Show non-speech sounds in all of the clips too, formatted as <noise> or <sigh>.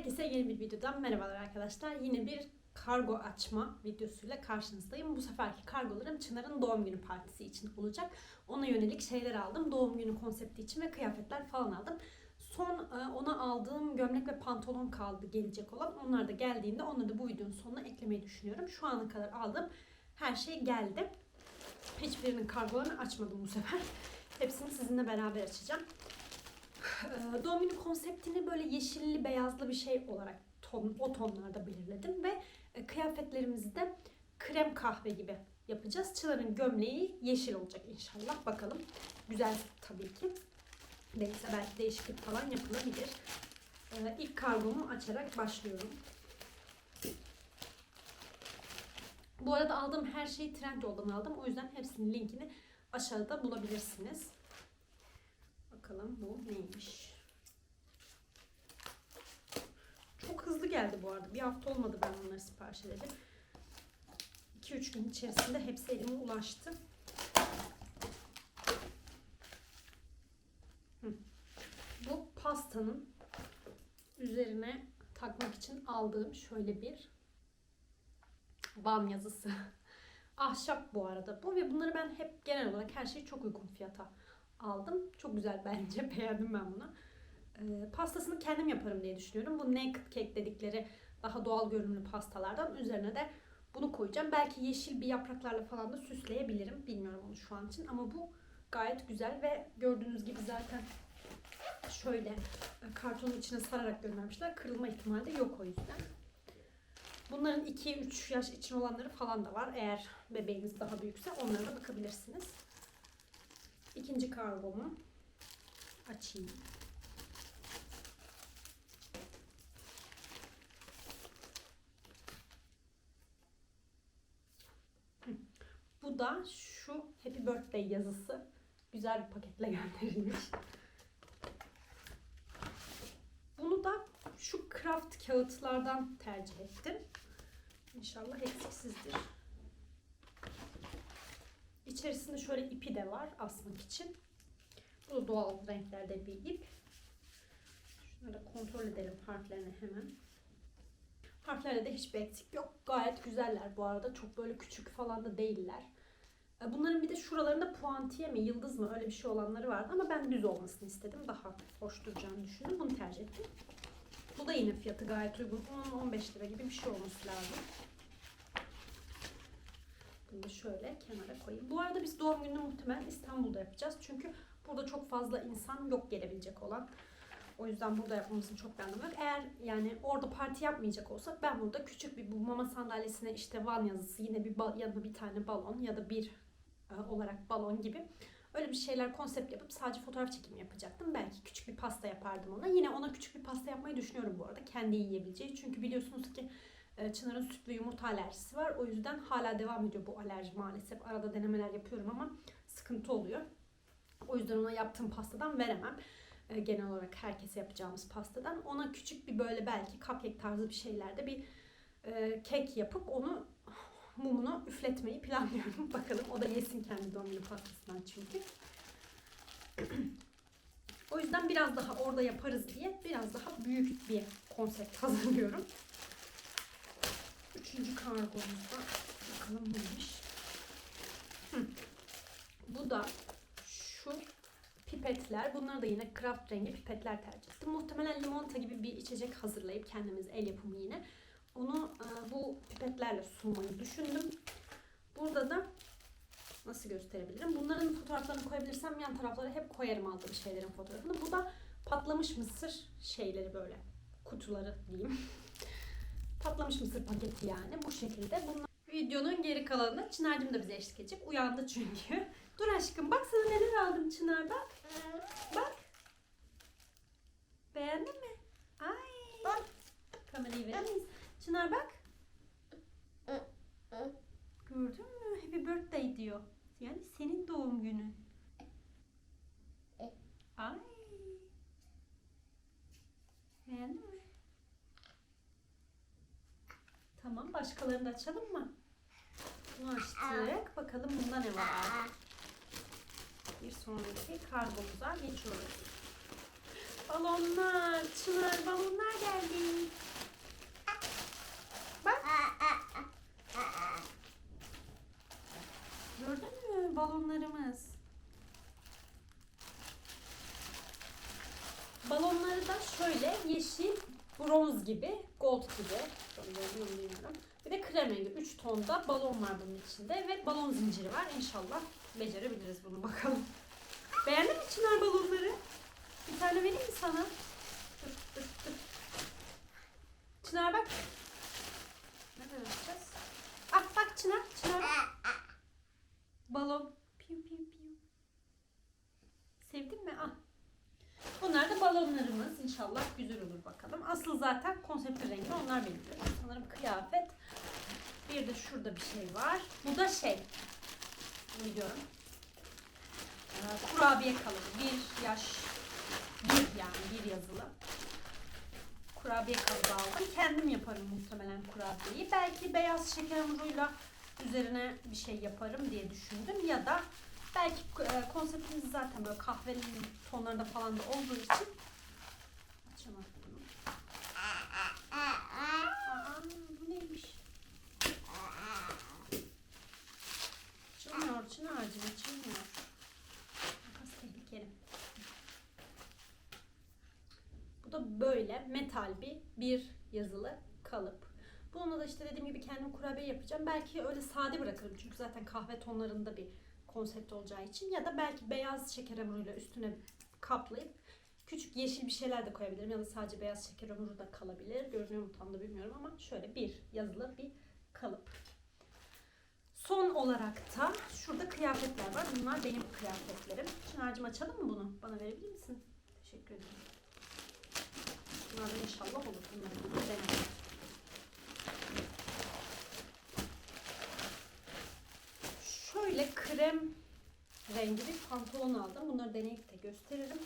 Herkese yeni bir videodan merhabalar arkadaşlar. Yine bir kargo açma videosuyla karşınızdayım. Bu seferki kargolarım Çınar'ın doğum günü partisi için olacak. Ona yönelik şeyler aldım. Doğum günü konsepti için ve kıyafetler falan aldım. Son e, ona aldığım gömlek ve pantolon kaldı gelecek olan. Onlar da geldiğinde onları da bu videonun sonuna eklemeyi düşünüyorum. Şu ana kadar aldığım her şey geldi. Hiçbirinin kargolarını açmadım bu sefer. Hepsini sizinle beraber açacağım. Ee, Doğum günü konseptini böyle yeşilli beyazlı bir şey olarak ton, o tonlarda belirledim ve e, kıyafetlerimizi de krem kahve gibi yapacağız. Çınar'ın gömleği yeşil olacak inşallah. Bakalım. Güzel tabii ki. Neyse belki değişiklik falan yapılabilir. Ee, ilk kargomu açarak başlıyorum. Bu arada aldığım her şeyi Trendyol'dan aldım. O yüzden hepsinin linkini aşağıda bulabilirsiniz. Bakalım bu neymiş. Çok hızlı geldi bu arada. Bir hafta olmadı ben bunları sipariş edeli. 2-3 gün içerisinde hepsi elime ulaştı. Bu pastanın üzerine takmak için aldığım şöyle bir bam yazısı. <laughs> Ahşap bu arada bu ve bunları ben hep genel olarak her şeyi çok uygun fiyata aldım. Çok güzel bence. <laughs> Beğendim ben bunu. Ee, pastasını kendim yaparım diye düşünüyorum. Bu naked cake dedikleri daha doğal görünümlü pastalardan. Üzerine de bunu koyacağım. Belki yeşil bir yapraklarla falan da süsleyebilirim. Bilmiyorum onu şu an için. Ama bu gayet güzel ve gördüğünüz gibi zaten şöyle e, kartonun içine sararak göndermişler. Kırılma ihtimali de yok o yüzden. Bunların 2-3 yaş için olanları falan da var. Eğer bebeğiniz daha büyükse onlara da bakabilirsiniz. İkinci kargomu açayım. Bu da şu Happy Birthday yazısı. Güzel bir paketle <laughs> gönderilmiş. Bunu da şu craft kağıtlardan tercih ettim. İnşallah eksiksizdir. İçerisinde şöyle ipi de var asmak için. Bu da doğal renklerde bir ip. Şunları kontrol edelim harflerini hemen. Harflerde de hiçbir eksik yok. Gayet güzeller bu arada. Çok böyle küçük falan da değiller. E, Bunların bir de şuralarında puantiye mi, yıldız mı öyle bir şey olanları vardı ama ben düz olmasını istedim. Daha hoş duracağını düşündüm. Bunu tercih ettim. Bu da yine fiyatı gayet uygun. 10-15 lira gibi bir şey olması lazım. Bunu da şöyle kenara koyayım. Bu arada biz doğum gününü muhtemelen İstanbul'da yapacağız. Çünkü burada çok fazla insan yok gelebilecek olan. O yüzden burada yapmamızın çok bir anlamı yok. Eğer yani orada parti yapmayacak olsak ben burada küçük bir bu mama sandalyesine işte van yazısı yine bir yanına bir tane balon ya da bir e, olarak balon gibi öyle bir şeyler konsept yapıp sadece fotoğraf çekimi yapacaktım. Belki küçük bir pasta yapardım ona. Yine ona küçük bir pasta yapmayı düşünüyorum bu arada. Kendi yiyebileceği. Çünkü biliyorsunuz ki Çınar'ın süt ve yumurta alerjisi var. O yüzden hala devam ediyor bu alerji maalesef. Arada denemeler yapıyorum ama sıkıntı oluyor. O yüzden ona yaptığım pastadan veremem. E, Genel olarak herkese yapacağımız pastadan. Ona küçük bir böyle belki cupcake tarzı bir şeylerde bir e, kek yapıp onu mumunu üfletmeyi planlıyorum. <laughs> Bakalım o da yesin kendi günü pastasından çünkü. o yüzden biraz daha orada yaparız diye biraz daha büyük bir konsept hazırlıyorum. Üçüncü kargomuzda bakalım neymiş. Bu da şu pipetler. Bunlar da yine craft rengi pipetler tercih ettim. Muhtemelen limonata gibi bir içecek hazırlayıp kendimiz el yapımı yine. Onu e, bu pipetlerle sunmayı düşündüm. Burada da nasıl gösterebilirim? Bunların fotoğraflarını koyabilirsem yan taraflara hep koyarım aldığım şeylerin fotoğrafını. Bu da patlamış mısır şeyleri böyle kutuları diyeyim. <laughs> patlamış mısır paketi yani bu şekilde. Bunlar videonun geri kalanında Çınar'cığım da bize eşlik edecek. Uyandı çünkü. <laughs> Dur aşkım bak sana neler aldım Çınar bak. Bak. Beğendin mi? Ay. Bak. Kamerayı verir miyiz? Çınar bak. Gördün mü? Happy birthday diyor. Yani senin doğum günün. Ay. Beğendin mi? Tamam başkalarını da açalım mı? Bunu açtık. Bakalım bunda ne var? Bir sonraki kargomuza geçiyoruz. Balonlar, çınar balonlar geldi. Bak. Gördün mü balonlarımız? Balonları da şöyle yeşil, bronz gibi, gold gibi Görüyorum bilmiyorum. Bir de krem rengi. 3 tonda balon var bunun içinde ve balon zinciri var. İnşallah becerebiliriz bunu bakalım. Beğendin mi Çınar balonları? Bir tane vereyim mi sana? Dur, dur, dur. Çınar bak. Nereden yapacağız? Ah bak Çınar, Çınar. Balon. Piu piu piu. Sevdin mi? Ah. Bunlar da balonlarımız. İnşallah güzel olur bakalım. Asıl zaten konseptin rengi onlar belirliyor. Sanırım kıyafet. Şurada bir şey var. Bu da şey. Biliyorum. Ee, kurabiye kalıbı. Bir yaş. Bir yani bir yazılı. Kurabiye kalıbı aldım. Kendim yaparım muhtemelen kurabiyeyi. Belki beyaz şeker hamuruyla üzerine bir şey yaparım diye düşündüm. Ya da belki e, konseptimiz zaten böyle kahverengi tonlarında falan da olduğu için açamadım bunu. Aa, bu neymiş? Açılmıyor Çınar'cığım açılmıyor. Makas tehlikeli. Bu da böyle metal bir bir yazılı kalıp. Bununla da işte dediğim gibi kendim kurabiye yapacağım. Belki öyle sade bırakırım çünkü zaten kahve tonlarında bir konsept olacağı için. Ya da belki beyaz şeker hamuruyla üstüne kaplayıp küçük yeşil bir şeyler de koyabilirim. Ya da sadece beyaz şeker hamuru da kalabilir. Görünüyor mu tam da bilmiyorum ama şöyle bir yazılı bir kalıp. Son olarak da şurada kıyafetler var. Bunlar benim kıyafetlerim. Çınar'cığım açalım mı bunu? Bana verebilir misin? Teşekkür ederim. Bunlar inşallah olur. Bunları deneyelim. Şöyle krem rengi bir pantolon aldım. Bunları deneyip de gösteririm.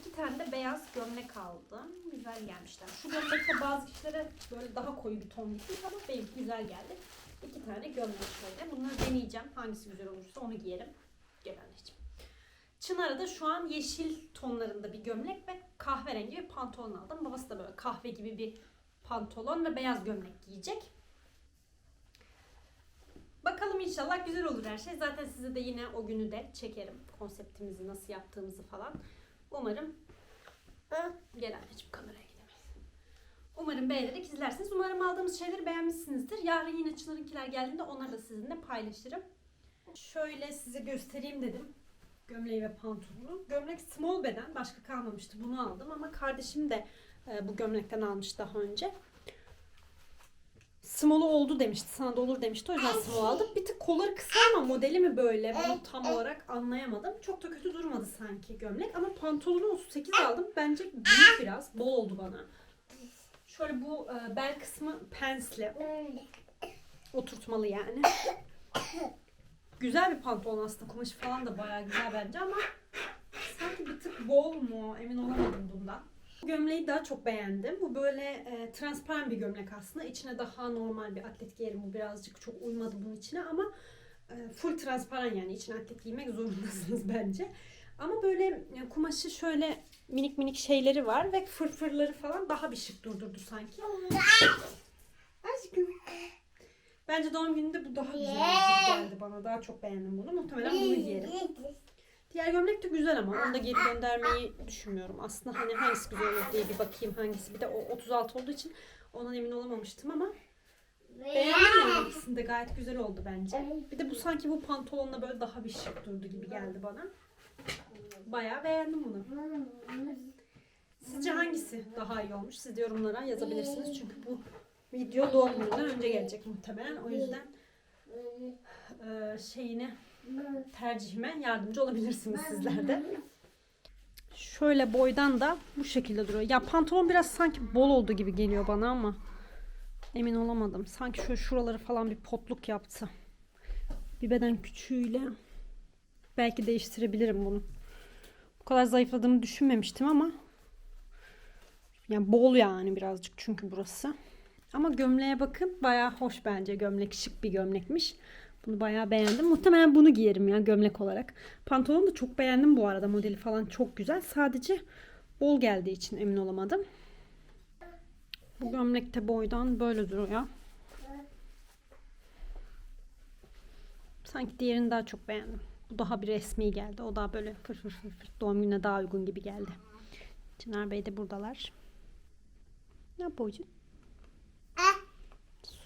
İki tane de beyaz gömlek aldım. Güzel gelmişler. Şu gömlekte bazı kişilere böyle daha koyu bir ton gitmiş ama benim güzel geldi. İki tane gömlek şöyle. Bunları deneyeceğim. Hangisi güzel olursa onu giyerim. Gel anneciğim. Çınar'a da şu an yeşil tonlarında bir gömlek ve kahverengi bir pantolon aldım. Babası da böyle kahve gibi bir pantolon ve beyaz gömlek giyecek. Bakalım inşallah güzel olur her şey. Zaten size de yine o günü de çekerim. Konseptimizi nasıl yaptığımızı falan. Umarım Gel anneciğim kameraya gidemeyiz. Umarım beğenerek izlersiniz. Umarım aldığımız şeyleri beğenmişsinizdir. Yarın yine Çınar'ınkiler geldiğinde onları da sizinle paylaşırım. Şöyle size göstereyim dedim. Gömleği ve pantolonu. Gömlek small beden. Başka kalmamıştı. Bunu aldım ama kardeşim de e, bu gömlekten almış daha önce. Small'u oldu demişti. Sana da olur demişti. O yüzden small aldım. Bir tık kolları kısa ama modeli mi böyle? Bunu tam olarak anlayamadım. Çok da kötü durmadı sanki gömlek. Ama pantolonu 38 aldım. Bence büyük biraz. Bol oldu bana. Şöyle bu e, bel kısmı pensle. Oturtmalı yani. Güzel bir pantolon aslında. Kumaşı falan da bayağı güzel bence ama sanki bir tık bol mu? Emin olamadım bundan. Bu gömleği daha çok beğendim. Bu böyle e, transparan bir gömlek aslında. İçine daha normal bir atlet giyerim. Bu birazcık çok uymadı bunun içine ama e, full transparan yani. İçine atlet giymek zorundasınız <laughs> bence. Ama böyle e, kumaşı şöyle minik minik şeyleri var ve fırfırları falan daha bir şık durdurdu sanki. Bence doğum gününde bu daha güzel geldi bana. Daha çok beğendim bunu. Muhtemelen bunu giyerim. Diğer gömlek de güzel ama onu da geri göndermeyi düşünmüyorum. Aslında hani hangisi güzel olur diye bir bakayım hangisi. Bir de o 36 olduğu için ondan emin olamamıştım ama beğendim ikisini de gayet güzel oldu bence. Bir de bu sanki bu pantolonla böyle daha bir şık durdu gibi geldi bana. Bayağı beğendim bunu. Sizce hangisi daha iyi olmuş? Siz de yorumlara yazabilirsiniz. Çünkü bu video doğum gününden önce gelecek muhtemelen. O yüzden eee, şeyini tercihime yardımcı olabilirsiniz sizler de. Şöyle boydan da bu şekilde duruyor. Ya pantolon biraz sanki bol oldu gibi geliyor bana ama emin olamadım. Sanki şöyle şuraları falan bir potluk yaptı. Bir beden küçüğüyle belki değiştirebilirim bunu. Bu kadar zayıfladığımı düşünmemiştim ama yani bol yani birazcık çünkü burası. Ama gömleğe bakın bayağı hoş bence gömlek şık bir gömlekmiş. Bunu bayağı beğendim. Muhtemelen bunu giyerim ya gömlek olarak. Pantolonu da çok beğendim bu arada. Modeli falan çok güzel. Sadece bol geldiği için emin olamadım. Bu gömlek de boydan böyle duruyor. Sanki diğerini daha çok beğendim. Bu daha bir resmi geldi. O daha böyle fır fır fır fır doğum gününe daha uygun gibi geldi. Çınar Bey de buradalar. Ne yapıyorsun?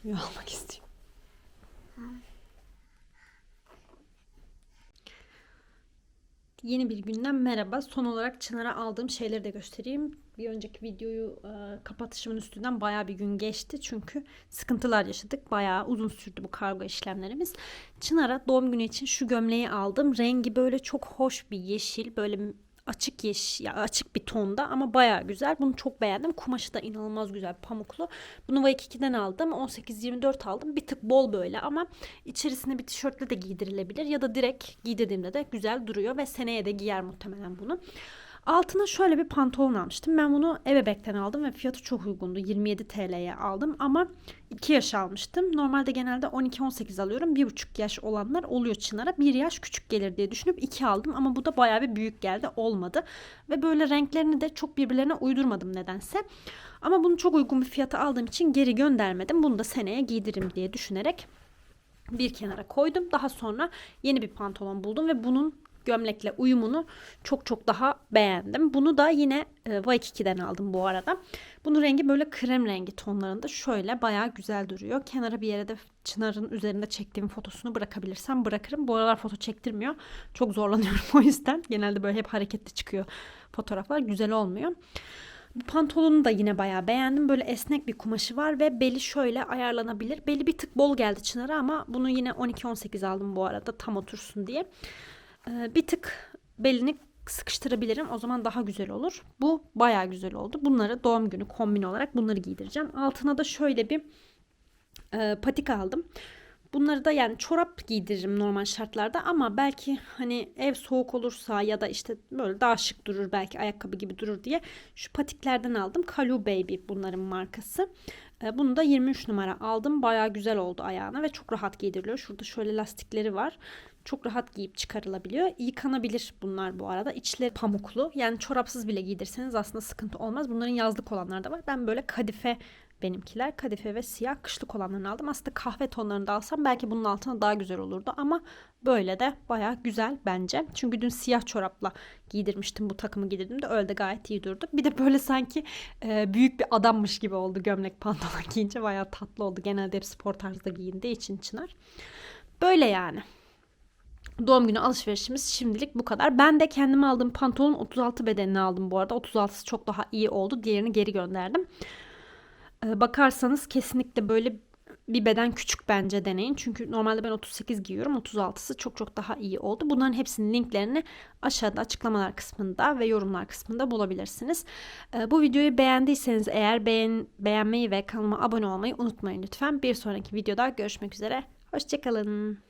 Suyu almak istiyor. Yeni bir günden merhaba. Son olarak Çınar'a aldığım şeyleri de göstereyim. Bir önceki videoyu e, kapatışımın üstünden bayağı bir gün geçti. Çünkü sıkıntılar yaşadık. Bayağı uzun sürdü bu kargo işlemlerimiz. Çınar'a doğum günü için şu gömleği aldım. Rengi böyle çok hoş bir yeşil. Böyle açık yeşil, ya açık bir tonda ama bayağı güzel. Bunu çok beğendim. Kumaşı da inanılmaz güzel, pamuklu. Bunu Waikiki'den aldım. 18-24 aldım. Bir tık bol böyle ama içerisine bir tişörtle de giydirilebilir ya da direkt giydirdiğimde de güzel duruyor ve seneye de giyer muhtemelen bunu. Altına şöyle bir pantolon almıştım. Ben bunu Ebebek'ten aldım ve fiyatı çok uygundu. 27 TL'ye aldım ama 2 yaş almıştım. Normalde genelde 12-18 alıyorum. 1,5 yaş olanlar oluyor Çınar'a. 1 yaş küçük gelir diye düşünüp 2 aldım ama bu da bayağı bir büyük geldi. Olmadı. Ve böyle renklerini de çok birbirlerine uydurmadım nedense. Ama bunu çok uygun bir fiyata aldığım için geri göndermedim. Bunu da seneye giydiririm diye düşünerek bir kenara koydum. Daha sonra yeni bir pantolon buldum ve bunun gömlekle uyumunu çok çok daha beğendim. Bunu da yine e, Waikiki'den aldım bu arada. Bunun rengi böyle krem rengi tonlarında şöyle bayağı güzel duruyor. Kenara bir yere de Çınar'ın üzerinde çektiğim fotosunu bırakabilirsem bırakırım. Bu aralar foto çektirmiyor. Çok zorlanıyorum <laughs> o yüzden. Genelde böyle hep hareketli çıkıyor fotoğraflar. Güzel olmuyor. Bu pantolonu da yine bayağı beğendim. Böyle esnek bir kumaşı var ve beli şöyle ayarlanabilir. Beli bir tık bol geldi Çınar'a ama bunu yine 12-18 aldım bu arada tam otursun diye. Ee, bir tık belini sıkıştırabilirim. O zaman daha güzel olur. Bu bayağı güzel oldu. Bunları doğum günü kombin olarak bunları giydireceğim. Altına da şöyle bir e, patik aldım. Bunları da yani çorap giydiririm normal şartlarda ama belki hani ev soğuk olursa ya da işte böyle daha şık durur belki ayakkabı gibi durur diye şu patiklerden aldım. Kalu Baby bunların markası. E, bunu da 23 numara aldım. Bayağı güzel oldu ayağına ve çok rahat giydiriliyor. Şurada şöyle lastikleri var. Çok rahat giyip çıkarılabiliyor. Yıkanabilir bunlar bu arada. İçleri pamuklu. Yani çorapsız bile giydirseniz aslında sıkıntı olmaz. Bunların yazlık olanları da var. Ben böyle kadife benimkiler. Kadife ve siyah kışlık olanlarını aldım. Aslında kahve tonlarını da alsam belki bunun altına daha güzel olurdu. Ama böyle de baya güzel bence. Çünkü dün siyah çorapla giydirmiştim bu takımı giydirdim de öyle de gayet iyi durdu. Bir de böyle sanki e, büyük bir adammış gibi oldu gömlek <laughs> pantolon giyince. Baya tatlı oldu. Genelde hep spor tarzda giyindiği için Çınar. Böyle yani. Doğum günü alışverişimiz şimdilik bu kadar. Ben de kendime aldığım pantolonun 36 bedenini aldım bu arada. 36'sı çok daha iyi oldu. Diğerini geri gönderdim. Ee, bakarsanız kesinlikle böyle bir beden küçük bence deneyin. Çünkü normalde ben 38 giyiyorum. 36'sı çok çok daha iyi oldu. Bunların hepsinin linklerini aşağıda açıklamalar kısmında ve yorumlar kısmında bulabilirsiniz. Ee, bu videoyu beğendiyseniz eğer beğen, beğenmeyi ve kanalıma abone olmayı unutmayın lütfen. Bir sonraki videoda görüşmek üzere. Hoşçakalın.